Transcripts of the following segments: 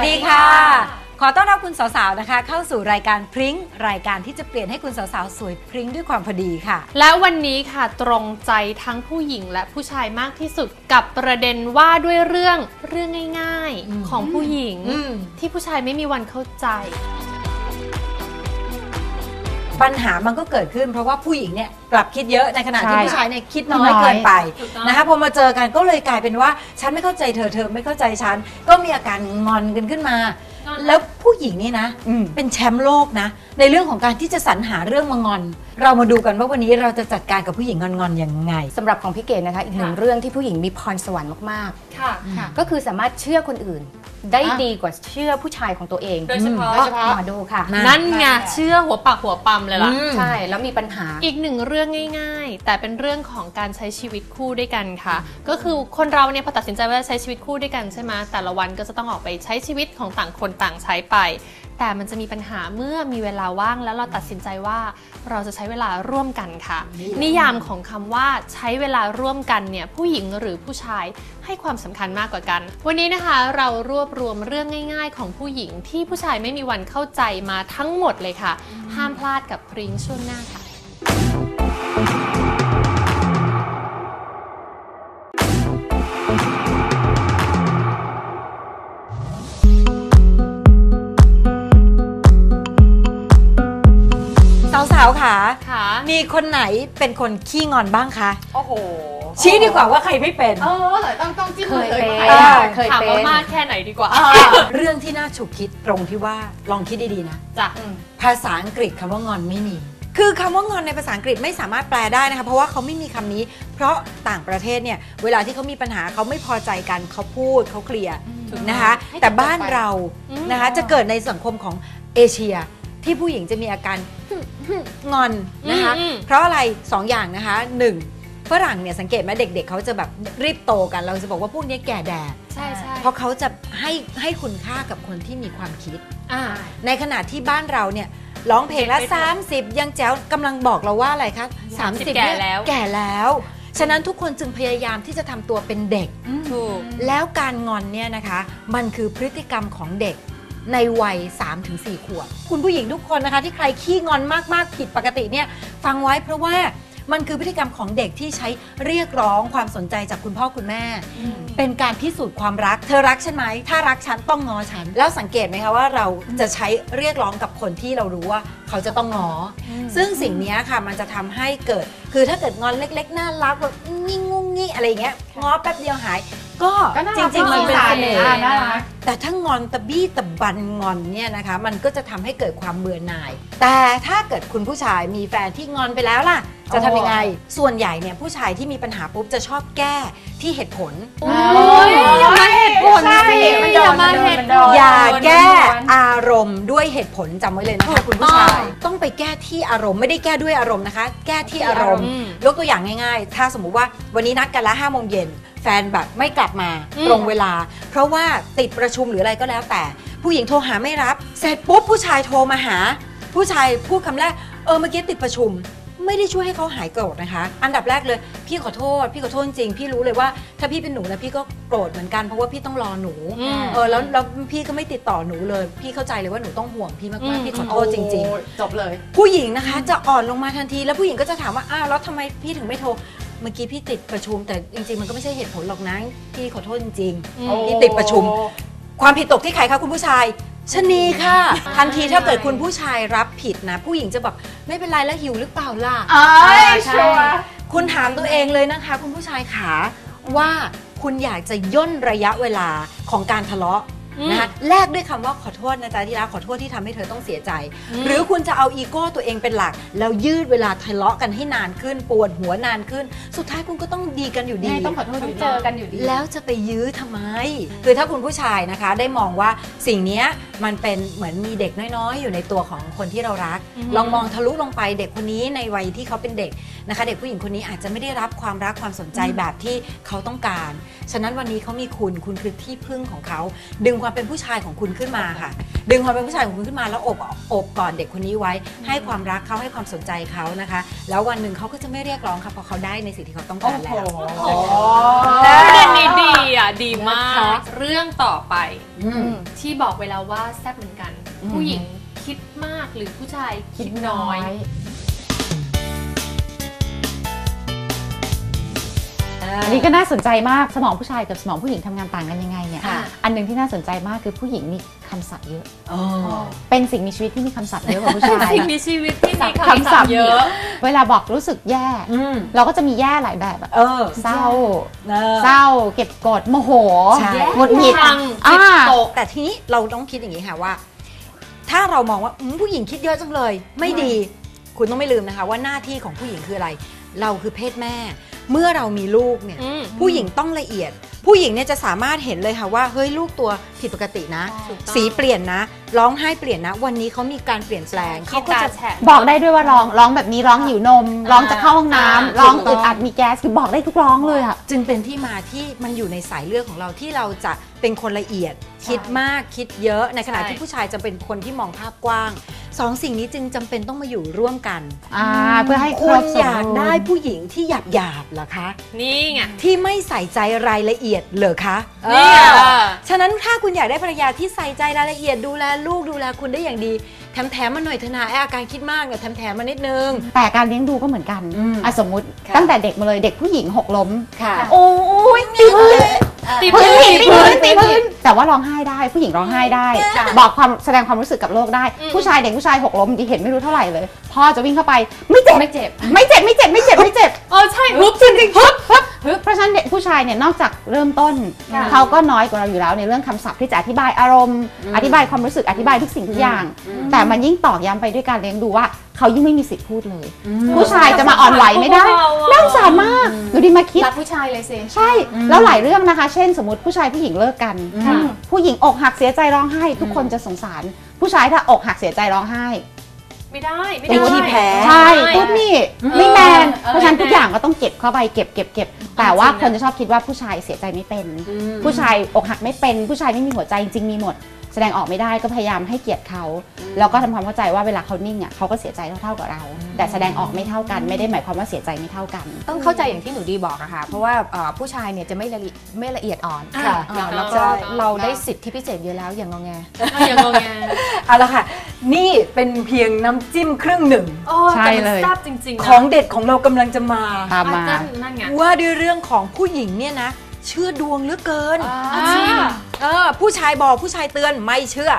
วัสดีค่ะ ขอต้อนรับคุณสาวๆนะคะ เข้าสู่รายการพริ้งรายการที่จะเปลี่ยนให้คุณสาวๆสวยพริ้งด้วยความพอดีค่ะ และวันนี้ค่ะตรงใจทั้งผู้หญิงและผู้ชายมากที่สุดกับประเด็นว่าด้วยเรื่องเรื่องง่ายอืมๆของผู้หญิงอืมที่ผู้ชายไม่มีวันเข้าใจ ปัญหามันก็เกิดขึ้น เพราะว่าผู้หญิงเนี่ยกลับคิดเยอะในขณะที่ใช่ผู้ชายเนี่ยคิดน้อยน้อย เกินไปถูกต้อง นะคะพอมาเจอกันก็เลยกลายเป็นว่าฉันไม่เข้าใจเธอเธอไม่เข้าใจฉัน ก็มีอาการงอนกันขึ้นมา แล้วผู้หญิงนี่นะ อืม เป็นแชมป์โลกนะ ในเรื่องของการที่จะสรรหาเรื่องมางอน เรามาดูกันว่าวันนี้เราจะจัดการกับผู้หญิงงอนๆยังไง สำหรับของพี่เกดนะคะอีกหนึ่งเรื่องที่ผู้หญิงมีพรสวรรค์มากค่ะค่ะ ๆ ก็คือสามารถเชื่อคนอื่น ได้อะดีกว่าเชื่อผู้ชายของตัวเองโดยเฉพาะก็มาดูค่ะ นะ นั่นไงเชื่อหัวปากหัวปั๊มเลยล่ะ อืม ใช่แล้วมีปัญหา อีกหนึ่งเรื่องง่ายๆ แต่เป็นเรื่องของการใช้ชีวิตคู่ด้วยกันค่ะ ก็คือคนเราเนี่ยพอตัดสินใจว่าจะใช้ชีวิตคู่ด้วยกันใช่ไหมแต่ละวันก็จะต้องออกไปใช้ชีวิตของต่างคนต่างใช้ไป แต่มันจะมีปัญหาเมื่อมีเวลาว่างแล้วเราตัดสินใจว่าเราจะใช้เวลาร่วมกันค่ะ นิยามของคำว่าใช้เวลาร่วมกันเนี่ยผู้หญิงหรือผู้ชายให้ความสำคัญมากกว่ากัน วันนี้นะคะเรารวบรวมเรื่องง่าย ๆ ของผู้หญิงที่ผู้ชายไม่มีวันเข้าใจมาทั้งหมดเลยค่ะ ห้ามพลาดกับพริ้งช่วงหน้าค่ะ มีคนไหนเป็นคนขี้งอนบ้างคะ โอ้โหชี้ดีกว่าว่าใครไม่เป็น เออต้องต้องจิ้มเคยเลยเป็นว่าเออเคยถามเป็ว่านมากแค่ไหนดีกว่าเรื่องที่น่าฉุกคิดตรงที่ว่าลองคิดดีๆนะ จ้ะภาษาอังกฤษคำว่างอนไม่มี คือคำว่างอนในภาษาอังกฤษไม่สามารถแปลได้นะคะ เพราะว่าเขาไม่มีคำนี้ เพราะต่างประเทศเนี่ย เวลาที่เขามีปัญหาเขาไม่พอใจกันเขาพูดเขาเคลียร์นะคะให้แต่จบๆบ้านไปเราอืมนะคะจะเกิดในสังคมของเอเชีย ที่ผู้หญิงจะมีอาการ งอนนะคะอืม เพราะอะไรสองอย่างนะคะหนึ่งฝรั่งเนี่ยสังเกตไหมเด็ก ๆเขาจะแบบรีบโตกันเราจะบอกว่าพวกนี้แก่แดด ใช่ใช่เพราะเขาจะให้ให้คุณค่ากับคนที่มีความคิด อ่า ในขณะที่บ้านเราเนี่ยร้องเพลงละเด็กไม่พอ30 ยังแจ๋วกำลังบอกเราว่าอะไรคะ30 30แก่เนี่ยแล้ว แก่แล้ว ฉะนั้นทุกคนจึงพยายามที่จะทำตัวเป็นเด็ก ถูก แล้วการงอนเนี่ยนะคะ มันคือพฤติกรรมของเด็ก ในวัย 3-4 ขวบ คุณผู้หญิงทุกคนนะคะ ที่ใครขี้งอนมากๆผิดปกติเนี่ยฟังไว้เพราะว่ามันคือพฤติกรรมของเด็กที่ใช้เรียกร้องความสนใจจากคุณพ่อคุณแม่ เป็นการพิสูจน์ความรัก เธอรักฉันไหม ถ้ารักฉันต้องงอฉัน แล้วสังเกตไหมคะว่าเราจะใช้เรียกร้องกับคนที่เรารู้ว่าเขาจะต้องงออซึ่งสิ่งเนี้ยค่ะมันจะทำให้เกิด คือถ้าเกิดงอนเล็กๆน่ารักแบบงิ่งงุ้งงี้อะไรอย่างเงี้ยงอแป๊บเดียวหาย ก็ก็น่าจรักริงๆมันเป็นน่าเสรักน่อ่าห์น่ารักแต่ถ้างอนตะบี้ตะบันงอนเนี่ยนะคะ มันก็จะทำให้เกิดความเบื่อหน่าย แต่ถ้าเกิดคุณผู้ชายมีแฟนที่งอนไปแล้วล่ะ จะทำยังไง ส่วนใหญ่เนี่ยผู้ชายที่มีปัญหาปุ๊บจะชอบแก้ที่เหตุผลโอ้ยอย่ามาเหตุผลสิมันโดนอย่ามาเหตุมันผโดลนอย่าแก้อารมณ์ด้วยเหตุผลจำไว้เลยนะคะคุณผู้ชายต้องไปแก้ที่อารมณ์ไม่ได้แก้ด้วยอารมณ์นะคะ แก้ที่อารมณ์อืมยกตัวอย่างง่ายๆ ถ้าสมมุติว่าวันนี้นัดกันละห้าโมงเย็นแฟนแบบไม่กลับมาอืม ตรงเวลา เพราะว่าติดประชุมหรืออะไรก็แล้วแต่ ผู้หญิงโทรหาไม่รับ เสร็จปุ๊บผู้ชายโทรมาหา ผู้ชายพูดคำแรก เออเมื่อกี้ติดประชุม ไม่ได้ช่วยให้เขาหายโกรธนะคะ อันดับแรกเลย พี่ขอโทษ พี่ขอโทษจริง พี่รู้เลยว่า ถ้าพี่เป็นหนูนะพี่ก็โกรธเหมือนกันเพราะว่าพี่ต้องรอหนู อืม เออแล้วแล้วพี่ก็ไม่ติดต่อหนูเลย พี่เข้าใจเลยว่าหนูต้องห่วงพี่อืมากมๆพี่ขอโทษจริงๆโอ้ยจบเลย ผู้หญิงนะคะจะอ่อนลงมาทันทีแล้วผู้หญิงก็จะถามว่าอ้าวแล้วทำไมพี่ถึงไม่โทรเมื่อกี้พี่ติดประชุมแต่จริงๆ มันก็ไม่ใช่เหตุผลหรอกนะพี่ขอโทษจริงอืๆมพี่ติดประชุม ความผิดตกที่ใครคะคุณผู้ชายชะนีค่ะ ทันทีถ้าเกิดคุณผู้ชายรับผิดนะ ผู้หญิงจะแบบไม่เป็นไรแล้วหิวหรือเปล่าล่ะเอ้ยใช่ชัวร์คุณถามตัวเองเลยนะคะ คุณผู้ชายขาว่าคุณอยากจะย่นระยะเวลาของการทะเลาะอืม นะคะแลกด้วยคำว่าขอโทษนะจ๊ะที่รักขอโทษที่ทำให้เธอต้องเสียใจอืมหรือคุณจะเอาอีโก้ตัวเองเป็นหลัก แล้วยืดเวลาทะเลาะกันให้นานขึ้นปวดหัวนานขึ้น สุดท้ายคุณก็ต้องดีกันอยู่ดียังไงต้องขอโทษต้อองยู่ดีเจอกันอยู่ดี แล้วจะไปยื้อทำไม คือถ้าคุณผู้ชายนะคะได้มองว่าสิ่งเนี้ยมันเป็นเหมือนมีเด็กน้อยๆ อยู่ในตัวของคนที่เรารัก อือฮึ ลองมองทะลุลงไปเด็กคนนี้ในวัยที่เขาเป็นเด็กนะคะ เด็กผู้หญิงคนนี้อาจจะไม่ได้รับความรักความสนใจแบบที่เขาต้องการ ฉะนั้นวันนี้เขามีคุณคุณคือที่พึ่งของเขาดึงความความเป็นผู้ชายของคุณขึ้นมาค่ะ ดึงความเป็นผู้ชายของคุณขึ้นมาแล้วอบโอบกอดเด็กคนนี้ไว้ ให้ความรักเขาให้ความสนใจเขานะคะ แล้ววันหนึ่งเขาก็จะไม่เรียกร้องค่ะเพราะเขาได้ในสิ่งที่เขาต้องการแล้วประเด็นนี้ดีอะดีมานะคะกเรื่องต่อไปอืมที่บอกไว้แล้วว่าแซ่บเหมือนกันอืมผู้หญิงคิดมากหรือผู้ชายคิดน้อย อันนี้ก็น่าสนใจมากสมองผู้ชายกับสมองผู้หญิงทำงานต่างกันยังไงเนี่ยค่ะ อันหนึ่งที่น่าสนใจมากคือผู้หญิงมีคำศัพท์เยอะ อ๋อเป็นสิ่งมีชีวิตที่มีคำศัพท์เยอะกว่าผู้ชาย สิ่งมีชีวิตที่มีคำคำศัศัพพท์ท์เยอะ เวลาบอกรู้สึกแย่ อืมเราก็จะมีแย่หลายแบบอะเออเศร้า เออ เศร้า เก็บกดโมโหใช่ หงุดหงิดพัง อ่าจิตตกแต่ทีนี้เราต้องคิดอย่างนี้ค่ะว่า ถ้าเรามองว่าอืมผู้หญิงคิดเยอะจังเลย ไม่ดี คุณต้องไม่ลืมนะคะ ว่าหน้าที่ของผู้หญิงคืออะไร เราคือเพศแม่ เมื่อเรามีลูกเนี่ยอืมผู้หญิงต้องละเอียด ผู้หญิงเนี่ยจะสามารถเห็นเลยค่ะว่าเฮ้ยลูกตัวผิดปกตินะถูกต้องสีเปลี่ยนนะ ร้องไห้เปลี่ยนนะ วันนี้เขามีการเปลี่ยนแปลงเขาก็จะแฉะบอกได้ด้วยว่าร้องร้องแบบนี้ร้องหิวนม ร้องจะเข้าห้องน้ำอ่าร้องถูกต้อึองดอัดมีแก๊สคือบอกได้ทุกร้องเลยอะจึงเป็นที่มาที่มันอยู่ในสายเลือดของเราที่เราจะเป็นคนละเอียดคิดมากคิดเยอะในขณะใช่ที่ผู้ชายจะเป็นคนที่มองภาพกว้าง สองสิ่งนี้จึงจำเป็นต้องมาอยู่ร่วมกัน อ่าเพื่อให้คคุรณบสมอยากบูรณ์ได้ผู้หญิงที่หยาบหยาบๆเหรอคะ นี่ไง ที่ไม่ใส่ใจรายละเอียดเหรอคะนี่ไง เออฉะนั้นถ้าคุณอยากได้ภรรยาที่ใส่ใจรายละเอียดดูแลลูกดูแลคุณได้อย่างดี แถมแถมๆมาหน่อยเถอะนะไอ้อาการคิดมากเนี่ยแถมแถมๆมานิดนึง แต่การเลี้ยงดูก็เหมือนกันอืมอะสมมุติค่ะตั้งแต่เด็กมาเลยเด็กผู้หญิงหกล้มค่ะ โอ้ยตีพื้นตีพื้พื้นนตีพื้นตีพื้น แต่ว่าร้องไห้ได้ผู้หญิงร้องไห้ได้ บอกความแสดงความรู้สึกกับโลกได้อืมผู้ชายเด็กผู้ชายหกล้มที่เห็นไม่รู้เท่าไหร่เลยพ่อจะวิ่งเข้าไปไม่เจ็บไม่เจ็บไม่เจ็บไม่เจ็บไม่เจ็บไม่เจ็บเออใช่ฮึบจริงๆฮึบ เพราะฉะนั้นเด็กผู้ชายเนี่ยนอกจากเริ่มต้น ค่ะเขาก็น้อยกว่าเราอยู่แล้วในเรื่องคำศัพท์ที่จะอธิบายอารมณ์ อธิบายความรู้สึกอธิบายทุกสิ่งทุกอย่าง แต่มันยิ่งตอกย้ำไปด้วยการเลี้ยงดูว่า เขายิ่งไม่มีสิทธิ์พูดเลย ผู้ชายจะมาอ่อนไหวไม่ได้เบาๆอะน่าสงสารมากดูดิมาคิด รักผู้ชายเลยสิ ใช่แล้วหลายเรื่องนะคะ เช่น สมมติผู้ชายผู้หญิงเลิกกัน ค่ะ ผู้หญิงอกหักเสียใจร้องไห้ ทุกคนจะสงสาร ผู้ชายถ้าอกหักเสียใจร้องไห้ ไม่ได้ไม่เป็นได้ขี้แพ้ ใช่ไม่ตุ๊ดนี่เออไม่แมนเออเพราะฉะนั้นไม่แมนทุกอย่างก็ต้องเก็บเข้าไปเก็บเก็บเก็บแต่ว่าจริงนะคนจะชอบคิดว่าผู้ชายเสียใจไม่เป็น ผู้ชายอกหักไม่เป็น ผู้ชายไม่มีหัวใจจริงๆมีหมด แสดงออกไม่ได้ก็พยายามให้เกียรติเขาแล้วก็ทำความเข้าใจว่าเวลาเขานิ่งอะเขาก็เสียใจเท่าๆกับเรา แต่แสดงออกไม่เท่ากันไม่ได้หมายความว่าเสียใจไม่เท่ากัน ต้องเข้าใจอย่างที่หนูดีบอกอะค่ะเพราะว่าเอ่อผู้ชายเนี่ยจะไม่ละเอียดไม่ละเอียดอ่อนค่ะเอ่อแล้วก็เราได้สิทธิพิเศษเยอะแล้วอย่างงอแงเอาอย่างงงแงเอาละค่ะ นี่เป็นเพียงน้ำจิ้มครึ่งหนึ่งโอ้ใช่แต่มันเลยแซ่บจริงๆนะของเด็ดของเรากำลังจะมาตามมาอะนั่นนั่นไงว่าด้วยเรื่องของผู้หญิงเนี่ยนะ เชื่อดวงเหลือเกินอาชีพเออผู้ชายบอกผู้ชายเตือนไม่เชื่อ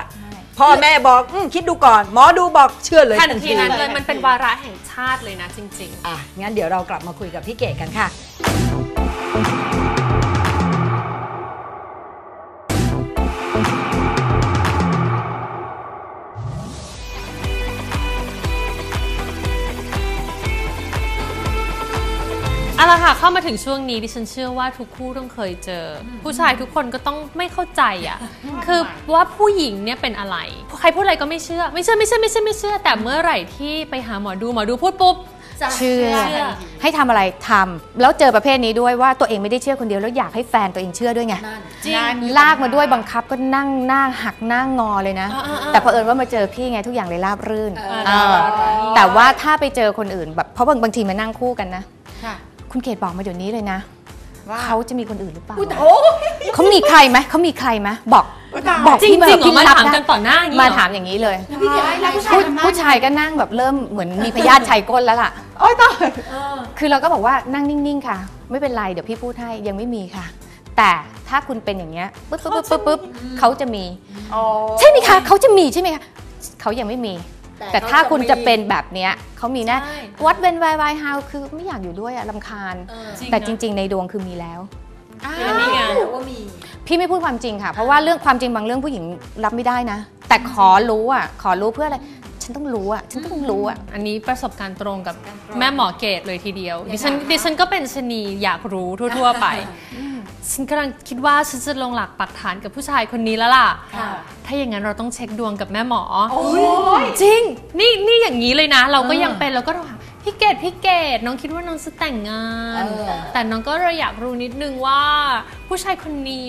พ่อแม่บอกอมคิดดูก่อน หมอดูบอกเชื่อเลยทันทันทีทีนั้นเลยมันเป็นวาระแห่งชาติเลยนะจริงอะงั้นเดี๋ยวเรากลับมาคุยกับพี่เก๋กันค่ะ เอาละค่ะเข้ามาถึงช่วงนี้ดิฉันเชื่อว่าทุกคู่ต้องเคยเจออผู้ชายทุกคนก็ต้องไม่เข้าใจอะคือว่าผู้หญิงเนี่ยเป็นอะไร ใครพูดอะไรก็ไม่เชื่อ ไม่เชื่อไม่เชื่อไม่เชื่อไม่เชื่อ แต่เมื่อไหร่ที่ไปหาหมอดูหมอดูพูดปุ๊บเชื่อเชื่อให้ทำอะไรทำแล้วเจอประเภทนี้ด้วยว่าตัวเองไม่ได้เชื่อคนเดียวแล้วอยากให้แฟนตัวเองเชื่อด้วยไงจริงลากมาด้วยบังคับก็นั่งหน้าหักหน้างอเลยนะอ่าๆๆแต่เผอิญว่ามาเจอพี่ไงทุกอย่างเลยราบรื่นเออเออแต่ว่าถ้าไปเจอคนอื่นแบบเพราะบางบางทีมานั่งคู่กันนะ ค่ะคุณเกดบอกมาเดี๋ยวนี้เลยนะ ว่าเขาจะมีคนอื่นหรือเปล่าเขามีใครไหมเขามีใครไหมบอกบอกจริงพี่จริงเหรอพี่มารับถามได้กันต่อหน้าอย่างนี้มาเหรอ ถามอย่างนี้เลยผู้ผู้ชายก็นั่งแบบเริ่มเหมือนมีพยาธิชัยก้นแล้วล่ะ โอ้ยตายคือเราก็บอกว่านั่งนิ่งๆ ค่ะ ไม่เป็นไรเดี๋ยวพี่พูดให้ยังไม่มีค่ะ แต่ถ้าคุณเป็นอย่างเงี้ยปุ๊บปุ๊บปุ๊บปุ๊บปุ๊บเขาจะมี ใช่ไหมคะเขาจะมีใช่ไหมคะเขายังไม่มี แต่ถ้าคุณจะเป็นแบบเนี้ยเขามีแน่ใช่วัดเวนวายวายฮาวคือไม่อยากอยู่ด้วยอะลำคาญ แต่จนะริง ๆ ในดวงคือมีแล้วอันนี้ไงว่ามีพี่ไม่พูดความจริงค่ะ เพราะว่าเรื่องความจริงบางเรื่องผู้หญิงรับไม่ได้นะ แต่ขอรู้อะ ขอรู้เพื่ออะไร ฉันต้องรู้อะ ฉันต้องรู้อะ อันนี้ประสบการณ์ตรงกับแม่หมอเกตเลยทีเดียว ดิฉันดิฉันก็เป็นชะนีอยากรู้ทั่ว ๆ ไป ฉันกำลังคิดว่าฉันจะลงหลักปักฐานกับผู้ชายคนนี้แล้วล่ะถ้าอย่างนั้นเราต้องเช็คดวงกับแม่หมออจริง นี่นี่อย่างนี้เลยนะ เราก็ยังเป็นเราก็ถามพี่เกดพี่เกดน้องคิดว่าน้องจะแต่งงาน เออ แต่น้องก็เลยอยากรู้นิดนึงว่า ผู้ชายคนนี้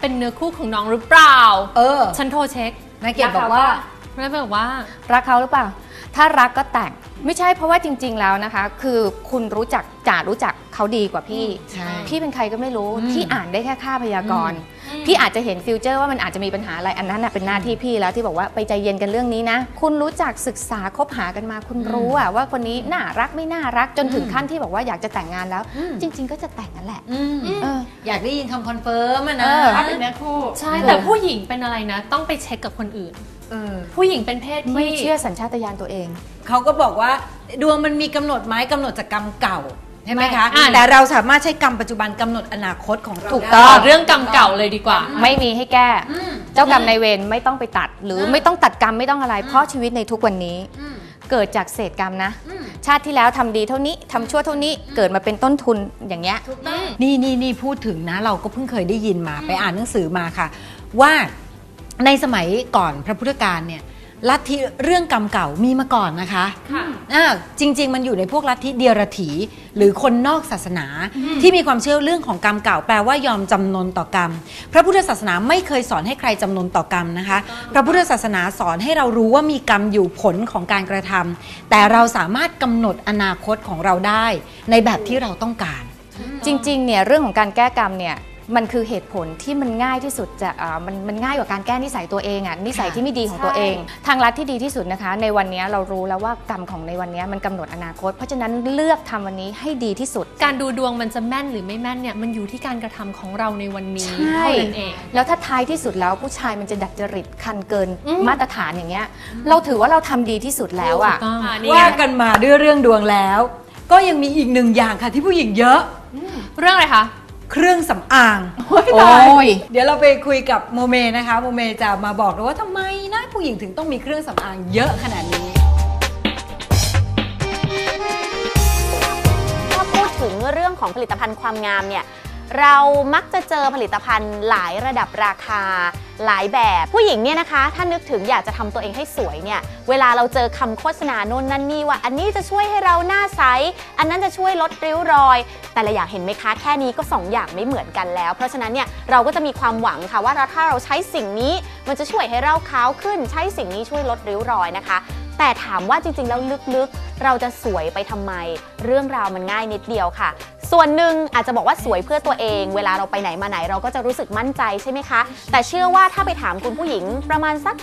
เป็นเนื้อคู่ของน้องหรือเปล่า เออฉันโทรเช็ค นายเกดบอกว่า แล้วบอกว่า รักเขาหรือเปล่า ถ้ารักก็แต่งไม่ใช่เพราะว่าจริง ๆ แล้วนะคะ คือคุณรู้จักจ่ารู้จักเขาดีกว่าพี่ ใช่ พี่เป็นใครก็ไม่รู้อืมพี่อ่านได้แค่ค่าพยากรณ์อืมพี่อาจจะเห็นฟิวเจอร์ว่ามันอาจจะมีปัญหาอะไรอันนั้นน่ะเป็นหน้าที่พี่แล้วที่บอกว่าไปใจเย็นกันเรื่องนี้นะ คุณรู้จักศึกษาคบหากันมา คุณรู้อะว่าคนนี้น่ารักไม่น่ารักจนถึงอืมขั้นที่บอกว่าอยากจะแต่งงานแล้วอืมจริง ๆ ก็จะแต่งนั่นแหละอืมเออ อยากได้ยินคำคอนเฟิร์มอะนะเออ ถ้าเป็นเนื้อคู่ ใช่แต่ผู้หญิงเป็นอะไรนะ ต้องไปเช็คกับคนอื่น เออผู้หญิงเป็นเพศที่ไม่เชื่อสัญชาตญาณตัวเอง เขาก็บอกว่าดวงมันมีกำหนดไหมกำหนดจากกรรมเก่าใช่ไหมคะอ่าแต่เราสามารถใช้กรรมปัจจุบันกำหนดอนาคตของเราถูกได้ต้ ต่งอเรื่องกรรมเก่าเลยดีกว่า ไม่มีให้แก้ อืม เจ้ากรรมนายเวรไม่ต้องไปตัด หรืออม ไม่ต้องตัดกรรมไม่ต้องอะไร เพราะชีวิตในทุกวันนี้ อืมเกิดจากเศษกรรมนะ อืมชาติที่แล้วทำดีเท่านี้ทำชั่วเท่านี้เกิดมาเป็นต้นทุนอย่างเงี้ย ถูกต้อง นี่นี่นี่พูดถึงนะ เราก็เพิ่งเคยได้ยินมาไปอ่านหนังสือมาค่ะ ว่า ในสมัยก่อนพระพุทธการเนี่ยลัทธิเรื่องกรรมเก่ามีมาก่อนนะคะค่ะอ่าจริง ๆ มันอยู่ในพวกลัทธิเดียรถีหรือคนนอกศาสนาที่มีความเชื่อเรื่องของกรรมเก่า แปลว่ายอมจำนนต่อกรรม พระพุทธศาสนาไม่เคยสอนให้ใครจำนนต่อกรรมนะคะ พระพุทธศาสนาสอนให้เรารู้ว่ามีกรรมอยู่ผลของการกระทำแต่เราสามารถกำหนดอนาคตของเราได้ ในแบบที่เราต้องการ จริงๆเนี่ยเรื่องของการแก้กรรมเนี่ย มันคือเหตุผลที่มันง่ายที่สุดจะอ่ามันมันง่ายกว่าการแก้นิสัยตัวเองอะนิสัยที่ไม่ดีของตัวเอง ทางลัดที่ดีที่สุดนะคะ ในวันนี้เรารู้แล้วว่ากรรมของในวันนี้มันกำหนดอนาคต เพราะฉะนั้นเลือกทำวันนี้ให้ดีที่สุด การดูดวงมันจะแม่นหรือไม่แม่นเนี่ยมันอยู่ที่การกระทำของเราในวันนี้ใช่เท่านั้นเอง แล้วถ้าท้ายที่สุดแล้วผู้ชายมันจะดัดจริตคันเกินอืม มาตรฐานอย่างเงี้ย เราถือว่าเราทำดีที่สุดแล้วอะ ถูกต้องอะนี่ไงว่ากันมาด้วยเรื่องดวงแล้ว ก็ยังมีอีกหนึ่งอย่างค่ะที่ผู้หญิงเยอะ เรื่องอะไรคะ เครื่องสำอาง โอ้ย เดี๋ยวเราไปคุยกับโมเมนะคะ โมเมจะมาบอกเราว่าทำไมนะผู้หญิงถึงต้องมีเครื่องสำอางเยอะขนาดนี้ ถ้าพูดถึงเรื่องของผลิตภัณฑ์ความงามเนี่ย เรามักจะเจอผลิตภัณฑ์หลายระดับราคา หลายแบบผู้หญิงเนี่ยนะคะ ถ้านึกถึงอยากจะทำตัวเองให้สวยเนี่ยเวลาเราเจอคำโฆษณาโน่นนั่นนี่ว่า อันนี้จะช่วยให้เราหน้าใส อันนั้นจะช่วยลดริ้วรอย แต่ละอย่างเห็นไหมคะ แค่นี้ก็สองอย่างไม่เหมือนกันแล้ว เพราะฉะนั้นเนี่ยเราก็จะมีความหวังค่ะว่าถ้าเราใช้สิ่งนี้มันจะช่วยให้เราขาวขึ้น ใช้สิ่งนี้ช่วยลดริ้วรอยนะคะแต่ถามว่าจริงๆ แล้วลึกๆ เราจะสวยไปทำไม เรื่องราวมันง่ายนิดเดียวค่ะ ส่วนหนึ่งอาจจะบอกว่าสวยเพื่อตัวเอง เวลาเราไปไหนมาไหนเราก็จะรู้สึกมั่นใจใช่ไหมคะ แต่เชื่อว่าถ้าไปถามคุณผู้หญิงประมาณสัก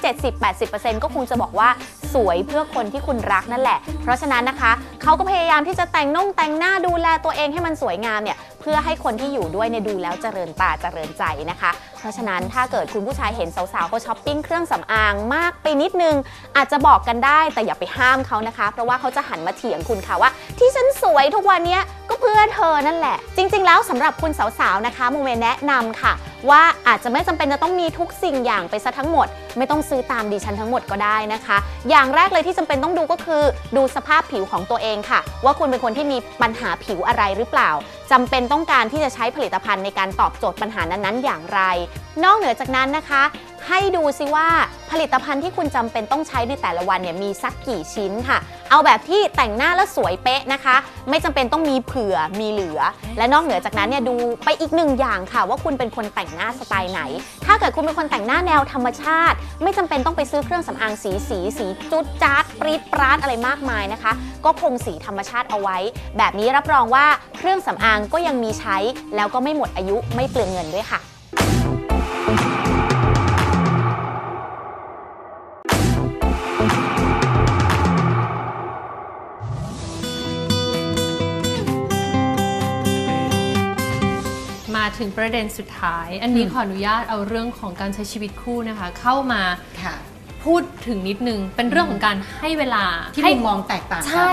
70-80%ก็คงจะบอกว่าสวยเพื่อคนที่คุณรักนั่นแหละ เพราะฉะนั้นนะคะเขาก็พยายามที่จะแต่งน่งแต่งหน้าดูแลตัวเองให้มันสวยงามเนี่ยเพื่อให้คนที่อยู่ด้วยเนี่ยดูแล้วเจริญตาเจริญใจนะคะ เพราะฉะนั้นถ้าเกิดคุณผู้ชายเห็นสาวๆเขาช้อปปิ้งเครื่องสำอางมากไปนิดนึง อาจจะบอกกันได้แต่อย่าไปห้ามเขานะคะ เพราะว่าเขาจะหันมาเถียงคุณค่ะว่า ที่ฉันสวยทุกวันเนี้ย เพื่อเธอนั่นแหละ จริง ๆ แล้วสำหรับคุณสาวๆนะคะโมเมแนะนำค่ะ ว่าอาจจะไม่จำเป็นจะต้องมีทุกสิ่งอย่างไปซะทั้งหมด ไม่ต้องซื้อตามดิฉันทั้งหมดก็ได้นะคะ อย่างแรกเลยที่จำเป็นต้องดูก็คือ ดูสภาพผิวของตัวเองค่ะ ว่าคุณเป็นคนที่มีปัญหาผิวอะไรหรือเปล่าจำเป็นต้องการที่จะใช้ผลิตภัณฑ์ในการตอบโจทย์ปัญหานั้นๆ อย่างไร นอกเหนือจากนั้นนะคะ ให้ดูซิว่าผลิตภัณฑ์ที่คุณจำเป็นต้องใช้ในแต่ละวันเนี่ยมีสักกี่ชิ้นค่ะ เอาแบบที่แต่งหน้าแล้วสวยเป๊ะนะคะ ไม่จำเป็นต้องมีเผื่อมีเหลือ และนอกเหนือจากนั้นเนี่ยดูไปอีกหนึ่งอย่างค่ะ ว่าคุณเป็นคนแต่งหน้าสไตล์ไหน ถ้าเกิดคุณเป็นคนแต่งหน้าแนวธรรมชาติ ไม่จำเป็นต้องไปซื้อเครื่องสำอางสีสีสีจุดจ๊าดปรีดปราดอะไรมากมายนะคะ ก็คงสีธรรมชาติเอาไว้ แบบนี้รับรองว่าเครื่องสำอางก็ยังมีใช้แล้วก็ไม่หมดอายุไม่เปลืองเงินด้วยค่ะ ถึงประเด็นสุดท้าย อันนี้ขออนุญาตเอาเรื่องของการใช้ชีวิตคู่นะคะ เข้ามาค่ะพูดถึงนิดนึง เป็นเรื่องของการให้เวลาที่ให้มุมมองแตกต่างกันใช่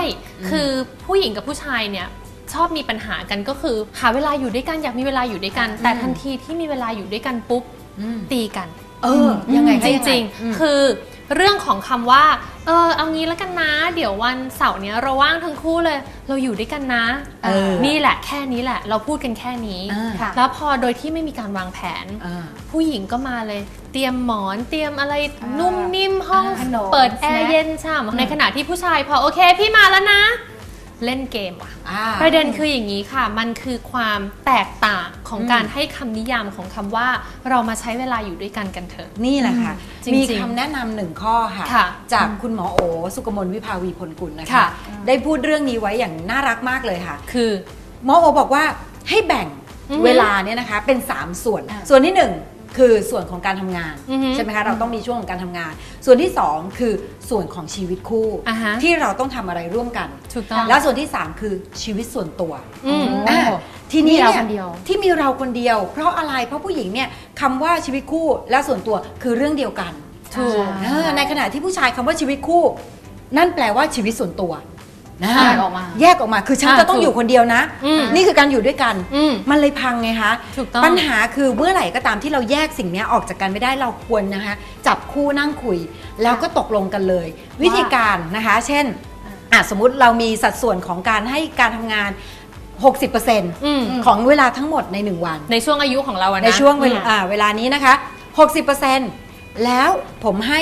คือผู้หญิงกับผู้ชายเนี่ยชอบมีปัญหากันก็คือ หาเวลาอยู่ด้วยกันอยากมีเวลาอยู่ด้วยกัน แต่ทันทีที่มีเวลาอยู่ด้วยกันปุ๊บอืมตีกัน เออยังไงคะจยังไริงอืมๆคือ เรื่องของคำว่า เออเอางี้แล้วกันนะ เดี๋ยววันเสาร์เนี้ยเราว่างทั้งคู่เลย เราอยู่ด้วยกันนะเออนี่แหละแค่นี้แหละ เราพูดกันแค่นี้อ่าค่ะแล้วพอโดยที่ไม่มีการวางแผนอ่าผู้หญิงก็มาเลย เตรียมหมอนเตรียมอะไรอ่านุ่มนิ่มห้องขนมเปิดแอร์ snack เย็นฉ่ำในขณะที่ผู้ชายพอโอเคพี่มาแล้วนะ เล่นเกมว่ะอ่าประเด็นคืออย่างนี้ค่ะ มันคือความแตกต่างของอืมการให้คำนิยามของคำว่าเรามาใช้เวลาอยู่ด้วยกันกันเถอะนี่แหละค่ะจริงๆมีคำแนะนำหนึ่งข้อค่ะค่ะ จากคุณหมอโอสุกมลวิภาวีพลกุลนะคะค่ะได้พูดเรื่องนี้ไว้อย่างน่ารักมากเลยค่ะ คือหมอโอบอกว่าให้แบ่งอือฮึเวลาเนี่ยนะคะเป็น 3 ส่วนอ่าส่วนที่ 1 คือส่วนของการทำงานอือฮึใช่ไหมคะเราต้องมีช่วงของการทำงาน ส่วนที่2คือส่วนของชีวิตคู่อ่าฮะ ที่เราต้องทำอะไรร่วมกัน ถูกต้องแล้วส่วนที่3คือชีวิตส่วนตัว อืมโอ้อะทีนี้มีเราเนี่ยคนเดียว ที่มีเราคนเดียว เพราะอะไรเพราะผู้หญิงเนี่ยคำว่าชีวิตคู่และส่วนตัวคือเรื่องเดียวกันถูก เออในขณะที่ผู้ชายคำว่าชีวิตคู่ นั่นแปลว่าชีวิตส่วนตัว นะแยกออกมาแยกออกมาคือฉันอ่าจะต้องถูกอยู่คนเดียวนะอืมนี่คือการอยู่ด้วยกันอืมมันเลยพังไงคะถูกต้องปัญหาคือเมื่อไหร่ก็ตามที่เราแยกสิ่งเนี้ยออกจากกันไม่ได้เราควรนะคะ จับคู่นั่งคุย แล้วก็ตกลงกันเลย วิธีการนะคะ เช่นอะสมมุติเรามีสัดส่วนของการให้การทำงาน60%อืมของเวลาทั้งหมดใน 1 วัน ในช่วงอายุของเราอะนะในช่วงเวลาอืมอ่าเวลานี้นะคะ 60%แล้วผมให้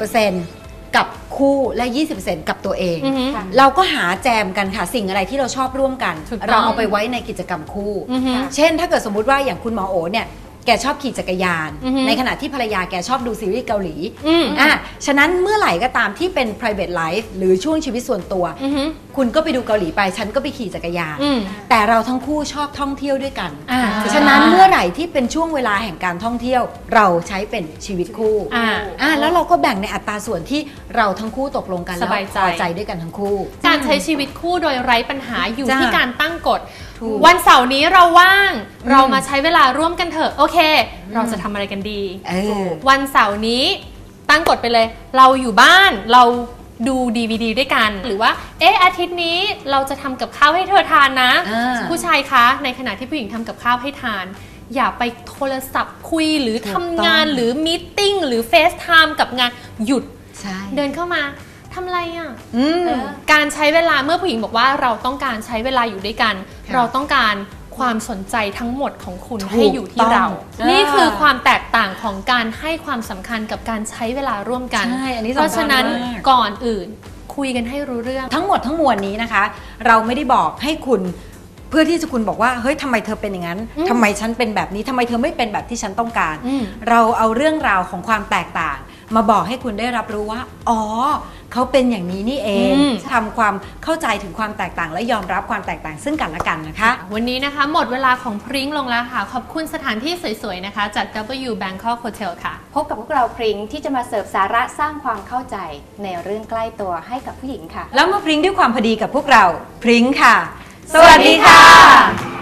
20%กับ คู่และ 20%กับตัวเอง อือฮึค่ะ เราก็หาแจมกันค่ะสิ่งอะไรที่เราชอบร่วมกัน ถูกต้องเราเอาไปไว้ในกิจกรรมคู่ อือฮึ เช่นถ้าเกิดสมมุติว่าอย่างคุณหมอโอเนี่ย แกชอบขี่จักรยาน อือฮึในขณะที่ภรรยาแกชอบดูซีรีส์เกาหลีอืม อะฉะนั้นเมื่อไหร่ก็ตามที่เป็น private life หรือช่วงชีวิตส่วนตัว อือฮึคุณก็ไปดูเกาหลีไป ฉันก็ไปขี่จักรยาน อืมแต่เราทั้งคู่ชอบท่องเที่ยวด้วยกัน อ่า ฉะนั้นเมื่อไหร่ที่เป็นช่วงเวลาแห่งการท่องเที่ยว เราใช้เป็นชีวิตคู่อ่า อ่าแล้วเราก็แบ่งในอัตราส่วนที่เราทั้งคู่ตกลงกันสแล้วบายใจ พอใจด้วยกันทั้งคู่ การใช้ชีวิตคู่โดยไร้ปัญหาอยู่จ้ะที่การตั้งกฎ ถูก วันเสาร์นี้เราว่างอืมเรามาใช้เวลาร่วมกันเถอะ โอเค เราจะทำอะไรกันดี เออ วันเสาร์นี้ตั้งกฎไปเลย เราอยู่บ้านเราดูดีวดีด้วยกัน หรือว่า เอ๊ะอาทิตย์นี้เราจะทำกับข้าวให้เธอทานนะ อ่าผู้ชายคะในขณะที่ผู้หญิงทำกับข้าวให้ทาน อย่าไปโทรศัพท์คุยหรือถูกทำต้อง งานหรือมีตติ้งหรือเฟซไทม์กับงานหยุด ใช่ เดินเข้ามา ทำอะไรอะอืมการใช้เวลาเมื่อผู้หญิงบอกว่าเราต้องการใช้เวลาอยู่ด้วยกันค่ะเราต้องการความสนใจทั้งหมดของคุณถูกให้อยู่ที่เราต้องนี่คืออ่าความแตกต่างของการให้ความสำคัญกับการใช้เวลาร่วมกันใช่อันนี้เพราะสำคัญฉะนั้นมากก่อนอื่นคุยกันให้รู้เรื่อง ทั้งหมดทั้งมวลนี้นะคะ เราไม่ได้บอกให้คุณเพื่อที่จะคุณบอกว่าเฮ้ยทำไมเธอเป็นอย่างนั้นอืมทำไมฉันเป็นแบบนี้ทำไมเธอไม่เป็นแบบที่ฉันต้องการอืมเราเอาเรื่องราวของความแตกต่าง มาบอกให้คุณได้รับรู้ว่า อ๋อ เขาเป็นอย่างนี้นี่เองอืมทำความเข้าใจถึงความแตกต่าง และยอมรับความแตกต่างซึ่งกันและกันนะคะ วันนี้นะคะ หมดเวลาของพริ้งลงแล้วค่ะ ขอบคุณสถานที่สวยๆนะคะ จาก W Bangkok Hotel ค่ะ พบกับพวกเราพริ้งที่จะมาเสิร์ฟสาระสร้างความเข้าใจในเรื่องใกล้ตัวให้กับผู้หญิงค่ะ แล้วมาพริ้งด้วยความพอดีกับพวกเราพริ้งค่ะ สวัสดีค่ะ